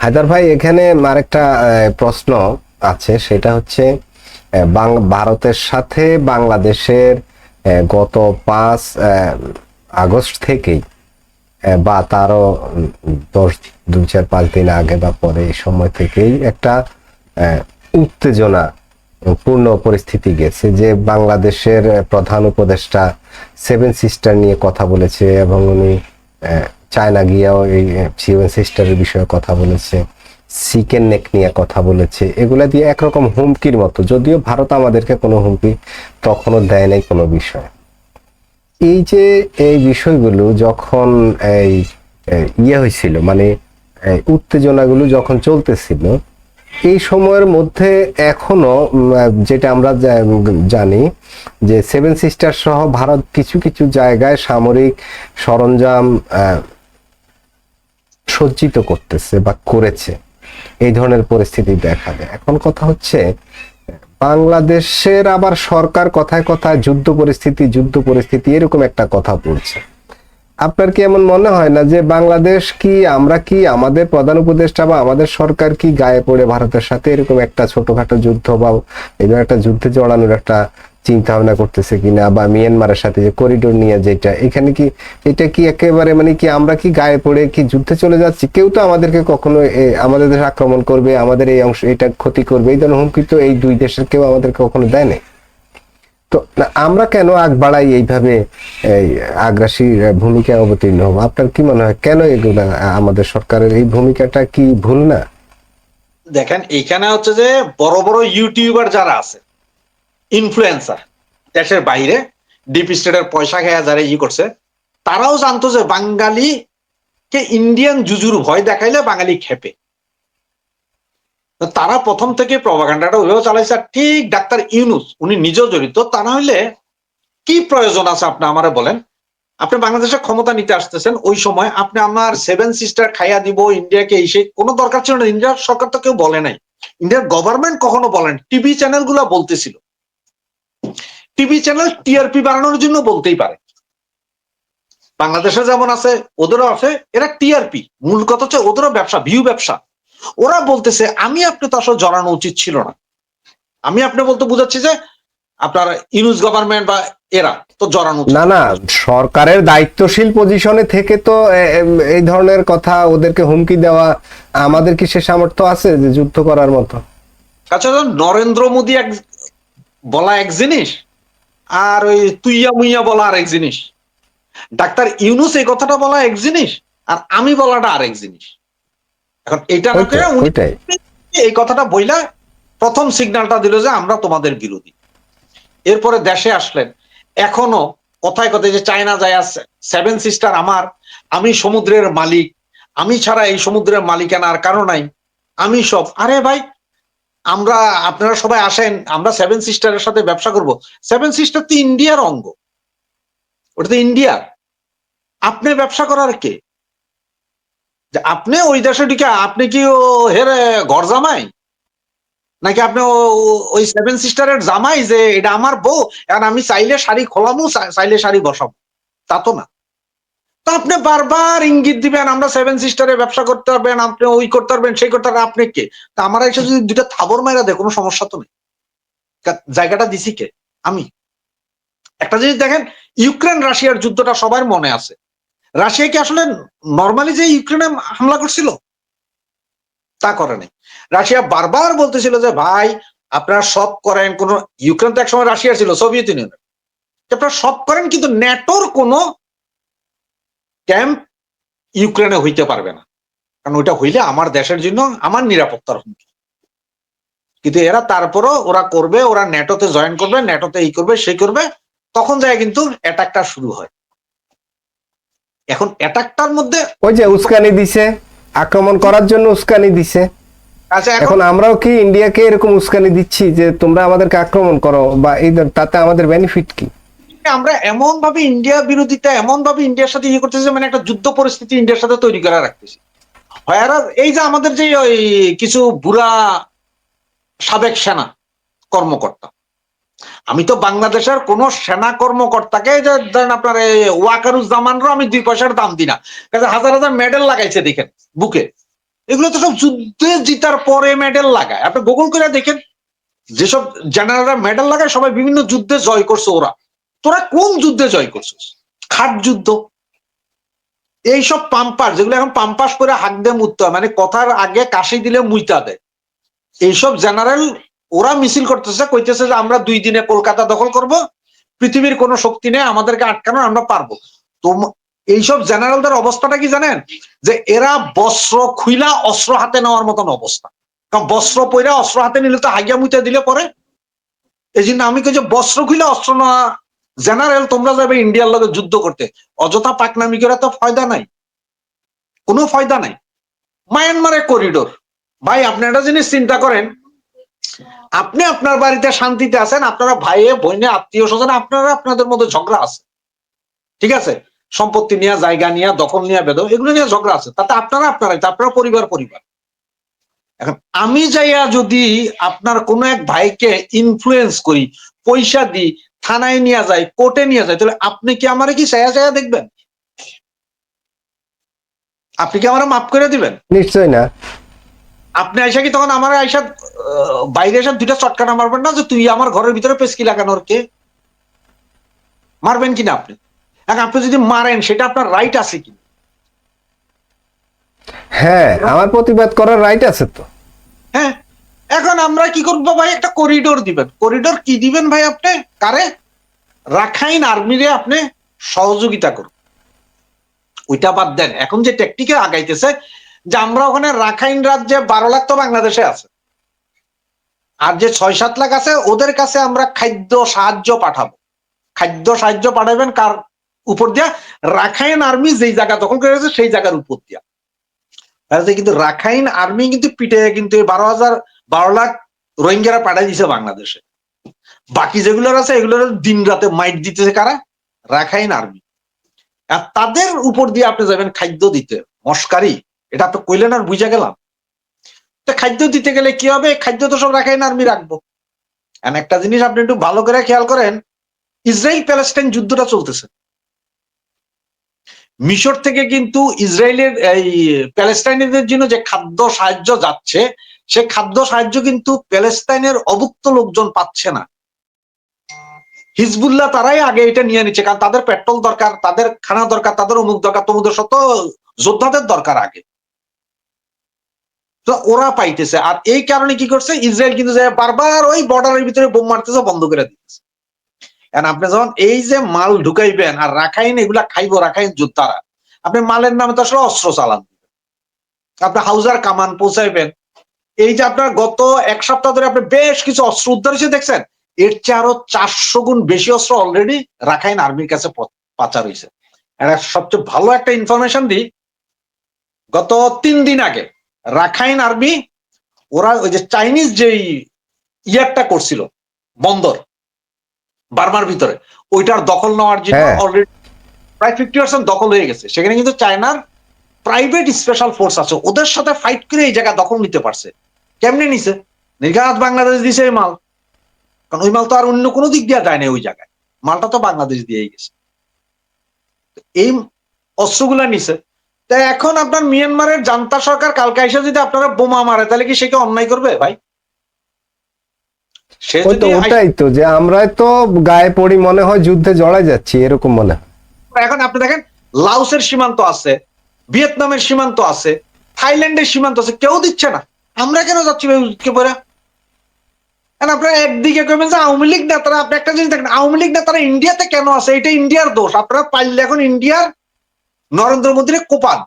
হায়দার ভাই, এখানে আরেকটা প্রশ্ন আছে। সেটা হচ্ছে ভারতের সাথে বাংলাদেশের গত পাঁচ আগস্ট থেকেই বা তারও দশ, দুই, চার, পাঁচ দিন আগে বা পরে এই সময় থেকেই একটা উত্তেজনা পূর্ণ পরিস্থিতি গেছে যে বাংলাদেশের প্রধান উপদেষ্টা সেভেন সিস্টার নিয়ে কথা বলেছে এবং উনি চায়না গিয়েও এই সেভেন সিস্টারের বিষয়ে কথা বলেছে সিকেন নেক নিয়ে কথা বলেছে, এগুলা দিয়ে একরকম হুমকির মতো, যদিও ভারত আমাদেরকে কোনো হুমকি তখনও দেয় নাই কোনো বিষয়। এই যে এই বিষয়গুলো যখন এই ইয়ে হয়েছিল মানে উত্তেজনাগুলো যখন চলতেছিল, এই সময়ের মধ্যে এখনও যেটা আমরা জানি যে সেভেন সিস্টার সহ ভারত কিছু কিছু জায়গায় সামরিক সরঞ্জাম সজ্জিত করতেছে বা করেছে। এই ধরনের পরিস্থিতি দেখা দেয়। এখন কথা হচ্ছে, বাংলাদেশের আবার সরকার কথায় কথায় যুদ্ধ পরিস্থিতি যুদ্ধ পরিস্থিতি এরকম একটা কথা বলছে। আপনার কি এমন মনে হয় না যে বাংলাদেশ কি, আমরা কি, আমাদের প্রধান উপদেষ্টা বা আমাদের সরকার কি গায়ে পড়ে ভারতের সাথে এরকম একটা ছোটখাটো যুদ্ধ বা এই একটা যুদ্ধে জড়ানোর একটা চিন্তা ভাবনা করতেছে কিনা বা মিয়ানমারের সাথে যে করিডোর নিয়ে যেটা, এখানে কি, এটা কি একেবারে মানে কি আমরা কি গায়ে পড়ে কি যুদ্ধে চলে যাচ্ছি? কেউ তো আমাদেরকে কখনো আমাদের দেশে আক্রমণ করবে, আমাদের এই অংশ, এটা ক্ষতি করবে, এই ধরনের হুমকি তো এই দুই দেশের কেউ আমাদেরকে কখনো দেয় নাই। তো আমরা কেন আগ বাড়াই এইভাবে এই আগ্রাসী ভূমিকা অবতীর্ণ হব? আপনার কি মনে হয়, কেন এগুলা আমাদের সরকারের এই ভূমিকাটা কি ভুল না? দেখেন, এইখানে হচ্ছে যে বড় বড় ইউটিউবার যারা আছে ইনফ্লুয়েন্সার দেশের বাইরে ডিপ স্টেটের পয়সা খেয়ে যারা ই করছে, তারাও জানতো যে বাঙালি কে ইন্ডিয়ান জুজুর ভয় দেখাইলে বাঙালি খেপে। তারা প্রথম থেকে প্রভাকাণ্ডাটা ওইভাবে চালাইছে ঠিক ডাক্তার ইউনুস, উনি নিজেও জড়িত, তা না হইলে কি প্রয়োজন আছে আপনি আমারে বলেন? আপনি বাংলাদেশের ক্ষমতা নিতে আসতেছেন, ওই সময় আপনি আমার সেভেন সিস্টার খাইয়া দিব ইন্ডিয়াকে এসে কোনো দরকার ছিল না ইন্ডিয়ার সরকার তো কেউ বলে নাই। ইন্ডিয়ার গভর্নমেন্ট কখনো বলেন টিভি চ্যানেলগুলা বলতেছিল। টিভি চ্যানেল টিআরপি বাড়ানোর জন্য বলতেই পারে। বাংলাদেশে যেমন আছে ওদেরও আছে এরা টিআরপি। মূল কথা হচ্ছে ওদেরও ব্যবসা ভিউ ব্যবসা। ওরা বলতেছে আমি আপনি তো আসলে জড়ানো উচিত ছিল না। আমি আপনি বলতে বুঝাচ্ছি যে আপনার ইউনুস গভর্নমেন্ট বা এরা তো জড়ানো না না সরকারের দায়িত্বশীল পজিশনে থেকে তো এই ধরনের কথা ওদেরকে হুমকি দেওয়া আমাদের কি সে সামর্থ্য আছে যে যুদ্ধ করার মতো? আচ্ছা নরেন্দ্র মোদী এক বলা এক জিনিস আর ওই তুইয়া মুইয়া বলা আর এক জিনিস। ডাক্তার ইউনুস এই কথাটা বলা এক জিনিস আর আমি বলাটা আরেক জিনিস। এখন এটা করে এই কথাটা বইলা প্রথম সিগন্যালটা দিল যে আমরা তোমাদের বিরোধী। এরপরে দেশে আসলেন। এখনও কথায় কথায় যে চায়না যায় সেভেন সিস্টার আমার আমি সমুদ্রের মালিক। আমি ছাড়া এই সমুদ্রের মালিকানার কারণ নাই। আমি সব আরে ভাই আমরা, আপনারা সবাই আসেন, আমরা সেভেন সিস্টারের সাথে ব্যবসা করব। সেভেন সিস্টার তো ইন্ডিয়ার অঙ্গ। ওটা তো ইন্ডিয়ার আপনি ব্যবসা করার কে? যে আপনি ওই দেশে ঢুকে, আপনি কি ও হেরে, ঘর জামাই? নাকি আপনি ওই সেভেন সিস্টারের জামাই যে, এটা আমার বউ এখন আমি চাইলে শাড়ি খোলামু চাইলে শাড়ি বসাবো তা তো না। আপনি বারবার ইঙ্গিত দিবেন, আমরা সেভেন সিস্টারে ব্যবসা করতে পারবেন, আপনি ওই করতে পারবেন, সেই করতে পারবেন, আপনি কে? তা আমার এসে যদি দুইটা থাবর মাইরা দেয়, কোনো সমস্যা তো নেই। জায়গাটা দিছি কে? আমি। একটা জিনিস দেখেন, ইউক্রেন রাশিয়ার যুদ্ধটা সবার মনে আছে। রাশিয়া কি আসলে নর্মালি যে ইউক্রেনে হামলা করছিল? তা করে নাই। রাশিয়া বারবার বলতেছিল যে, ভাই, আপনারা সব করেন, কোন ইউক্রেন তো একসময় রাশিয়ার ছিল, সোভিয়েত ইউনিয়নের। আপনারা সব করেন, কিন্তু ন্যাটোর কোনো ক্যাম্প ইউক্রেনে হইতে পারবে না। কারণ ওইটা হইলে আমার দেশের জন্য আমার নিরাপত্তার হুমকি। কিন্তু এরা তারপরও ওরা করবে ওরা ন্যাটোতে জয়েন করবে ন্যাটোতে এই করবে সেই করবে তখন যায় কিন্তু অ্যাটাকটা শুরু হয়। এখন অ্যাটাকটার মধ্যে ওই যে উস্কানি দিছে আক্রমণ করার জন্য উস্কানি দিছে। আচ্ছা এখন এখন আমরাও কি ইন্ডিয়াকে এরকম উস্কানি দিচ্ছি যে তোমরা আমাদেরকে আক্রমণ করো বা এই তাতে আমাদের বেনিফিট কি? আমরা এমন ভাবে ইন্ডিয়া বিরোধিতা, এমন ভাবে ইন্ডিয়ার সাথে ইয়ে করতেছি মানে একটা যুদ্ধ পরিস্থিতি ইন্ডিয়ার সাথে তৈরি করে রাখতেছি। এই যে আমাদের যে ওই কিছু বুড়া সাবেক সেনা কর্মকর্তা, আমি তো বাংলাদেশের কোন সেনা কর্মকর্তাকে ধরেন আপনার ওয়াকারুজ্জামানরও আমি দুই পয়সার দাম দিই না। হাজার হাজার মেডেল লাগাইছে দেখেন, বুকে। এগুলো তো সব যুদ্ধে জিতার পরে মেডেল লাগায়। আপনি গুগল করে দেখেন, যেসব জেনারেলরা মেডেল লাগায়, সবাই বিভিন্ন যুদ্ধে জয় করছে ওরা। তোরা কোন যুদ্ধে জয় করছিস? খাট যুদ্ধ। এইসব পাম্পার, যেগুলো এখন পাম্পাস করে হাক দিয়ে মুততে হয় মানে কথার আগে কাশি দিলে মুইতা দেয়। এইসব জেনারেল ওরা মিছিল করতেছে, কইতেছে যে আমরা দুই দিনে কলকাতা দখল করব, পৃথিবীর কোনো শক্তি নেই, আমাদেরকে আটকানো আমরা পারব। তো এইসব জেনারেলদের অবস্থাটা কি জানেন? যে এরা বস্ত্র খুইলা অস্ত্র হাতে নেওয়ার মতন অবস্থা। কারণ বস্ত্র পইরা অস্ত্র হাতে নিলে তো হাইয়া মুইতা দিলে পরে। এই জন্য আমি কই যে বস্ত্র খুইলা অস্ত্র নেওয়া জেনারেল তোমরা যাবে ইন্ডিয়ার লগে যুদ্ধ করতে। অযথা পাকনামি করে তো ফয়দা নাই। কোনো ফয়দা নাই। মায়ানমারের করিডোর ভাই, আপনি একটা জিনিস চিন্তা করেন। আপনি আপনার বাড়িতে শান্তিতে আছেন, আপনারা ভাইয়ে, বোনে, আত্মীয় স্বজন, আপনারা আপনাদের মধ্যে ঝগড়া আছে। ঠিক আছে? সম্পত্তি নিয়ে, জায়গা নিয়ে, দখল নিয়ে বেদ এগুলো নিয়ে ঝগড়া আছে। তাতে আপনারা আপনারাই আপনারা পরিবার পরিবার। এখন আমি যাইয়া যদি আপনার কোনো এক ভাইকে ইনফ্লুয়েন্স করি, পয়সা দিই থানায় নিয়ে যায় কোর্টে নিয়ে যায় তাহলে আপনি কি আমারে কি চায়া চায়া দেখবেন? আপনি কি আমার মাফ করে দিবেন? নিশ্চয় না। আপনি আইসা কি তখন আমার আইসা বাইরে এসে দুইটা চটকানা মারবেন না যে তুই আমার ঘরের ভিতরে পেস্কি লাগানোর কে? মারবেন কিনা আপনি? এখন আপনি যদি মারেন সেটা আপনার রাইট আছে কি? হ্যাঁ আমার প্রতিবাদ করার রাইট আছে তো। হ্যাঁ। এখন আমরা কি করব ভাই? একটা করিডোর দিবেন। করিডোর কি দিবেন ভাই আপনি? কারে? রাখাইন আর্মিরে আপনি সহযোগিতা করুন। ওইটা বাদ দেন। এখন যে টেকটিকে আগাইতেছে, যে আমরা ওখানে রাখাইন রাজ্যে বারো লাখ তো বাংলাদেশে আছে। আর যে ছয় সাত লাখ আছে, ওদের কাছে আমরা খাদ্য সাহায্য পাঠাবো। খাদ্য সাহায্য পাঠাবেন কার উপর দিয়া? রাখাইন আর্মি যেই জায়গা দখল করে সেই জায়গার উপর দিয়া। কিন্তু রাখাইন আর্মি কিন্তু পিটে কিন্তু বারো হাজার বারো লাখ রোহিঙ্গারা পাঠাই দিছে বাংলাদেশে। বাকি যেগুলোর আছে, এগুলোর দিন রাতে মাইট দিতেছে কারা? Rakhine army. আর তাদের উপর দিয়ে আপনি যাবেন খাদ্য দিতে। মস্কারি, এটা আপনি কইলেন আর বুঝা গেলাম। তো খাদ্য দিতে গেলে কি হবে? খাদ্য তো সব রাখাইন আর্মি রাখব। আর একটা জিনিস আপনি একটু ভালো করে খেয়াল করেন ইসরায়েল প্যালেস্টাইন যুদ্ধটা চলতেছে। মিশর থেকে কিন্তু ইসরায়েলের এই প্যালেস্টাইনিদের জন্য যে খাদ্য সাহায্য যাচ্ছে সে খাদ্য সাহায্য কিন্তু প্যালেস্তাইনের অভুক্ত লোকজন পাচ্ছে না। হিজবুল্লাহ তারাই আগে এটা নিয়ে নিচ্ছে, কারণ তাদের পেট্রোল দরকার, তাদের খানা দরকার, তাদের অমুক দরকার তমুদের শত যোদ্ধাদের দরকার আগে। তো ওরা পাইতেছে, আর এই কারণে কি করছে? ইসরায়েল কিন্তু বারবার ওই বর্ডারের ভিতরে বোম মারতেছে, বন্ধ করে দিতেছে। আপনি যখন এই যে মাল ঢুকাইবেন, আর রাখাইন এগুলা খাইবো, রাখাইন যোদ্ধারা, আপনি মালের নামে তো আসলে অস্ত্র চালান। আপনি হাউজার কামান পৌঁছাইবেন এই যে আপনার গত এক সপ্তাহ ধরে আপনি বেশ কিছু অস্ত্র উদ্ধার হয়েছে দেখছেন? এর চেয়ে আরও চারশো গুণ বেশি অস্ত্র অলরেডি রাখাইন আর্মির কাছে পাচার হয়েছে। সবচেয়ে ভালো একটা ইনফরমেশন দিই গত তিন দিন আগে রাখাইন আর্মি ওরা ওই যে চাইনিজ যেই ইয়ারটা করছিল বন্দর বার্মার ভিতরে ওইটার দখল নেওয়ার জন্য হ্যাঁ। অলরেডি প্রায় ফিফটি পার্সেন্ট দখল হয়ে গেছে। সেখানে কিন্তু চায়নার প্রাইভেট স্পেশাল ফোর্স আছে ওদের সাথে ফাইট করে এই জায়গা দখল নিতে পারছে। কেমনে নিছে? নির্ঘাত বাংলাদেশ দিছে এই মাল। কারণ ওই মাল তো আর অন্য কোনো দিক দিয়ে যায় না ওই জায়গায়। মালটা তো বাংলাদেশ দিয়েই গেছে। এই অস্ত্রগুলা নিছে। তা এখন আপনার মিয়ানমারের জান্তা সরকার কালকে এসে যদি আপনারা বোমা মারে তাহলে কি সে কি অন্যায় করবে ভাই? সে তো ওটাই তো যে আমরাই তো গায়ে পড়ি মনে হয় যুদ্ধে জড়াই যাচ্ছি এরকম মনে হয়। এখন আপনি দেখেন লাওসের সীমান্ত আছে ভিয়েতনামের সীমান্ত আছে থাইল্যান্ডের সীমান্ত আছে কেউ দিচ্ছে না। আমরা কেন যাচ্ছি ভাই উঠকে পড়া? এখন আপনারা একদিকে কইবেন যে আওয়ামী লীগ নেতারা, আপনি একটা জিনিস দেখেন, আওয়ামী লীগ নেতারা ইন্ডিয়াতে কেন আছে? এটা ইন্ডিয়ার দোষ। আপনারা পাইলে এখন ইন্ডিয়ার নরেন্দ্র মোদীর কোপান।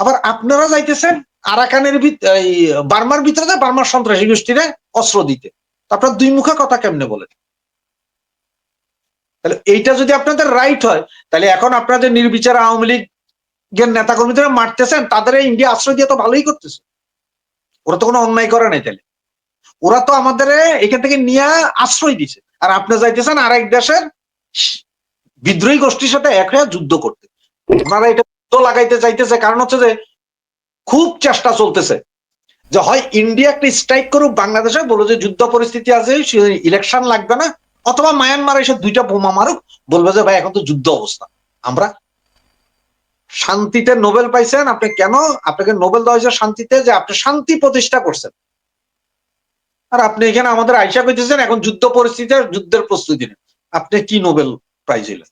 আবার আপনারা যাইতেছেন আরাকানের বার্মার ভিতরে বার্মার সন্ত্রাসী গোষ্ঠীরে অস্ত্র দিতে। আপনার দুই মুখে কথা কেমনে বলেন? তাহলে এইটা যদি আপনাদের রাইট হয়, তাহলে এখন আপনাদের নির্বিচার আওয়ামী লীগের নেতা কর্মীদের মারতেছেন, তাদের ইন্ডিয়া আশ্রয় দিয়ে তো ভালোই করতেছে। ওরা তো কোনো অন্যায় করে নাই তাহলে। ওরা তো আমাদের এখান থেকে নিয়ে আশ্রয় দিছে আর আপনি যাইতেছেন আর এক দেশের বিদ্রোহী গোষ্ঠীর সাথে এক হয়ে যুদ্ধ করতে। ওনারা এটা যুদ্ধ লাগাইতে চাইতেছে কারণ হচ্ছে যে খুব চেষ্টা চলতেছে। যে হয় ইন্ডিয়া একটা স্ট্রাইক করুক, বাংলাদেশে বলো যে যুদ্ধ পরিস্থিতি আছে ইলেকশন লাগবে না, অথবা মায়ানমার এসে দুইটা বোমা মারুক, বলবে যে ভাই এখন তো যুদ্ধ অবস্থা। আমরা শান্তিতে নোবেল পাইছেন, আপনি কেন? আপনাকে নোবেল দেওয়া হয়েছে শান্তিতে যে আপনি শান্তি প্রতিষ্ঠা করছেন। আর আপনি এখানে আমাদের আইসা করতেছেন এখন যুদ্ধ পরিস্থিতিতে যুদ্ধের প্রস্তুতি নেন। আপনি কি নোবেল প্রাইজ হইলেন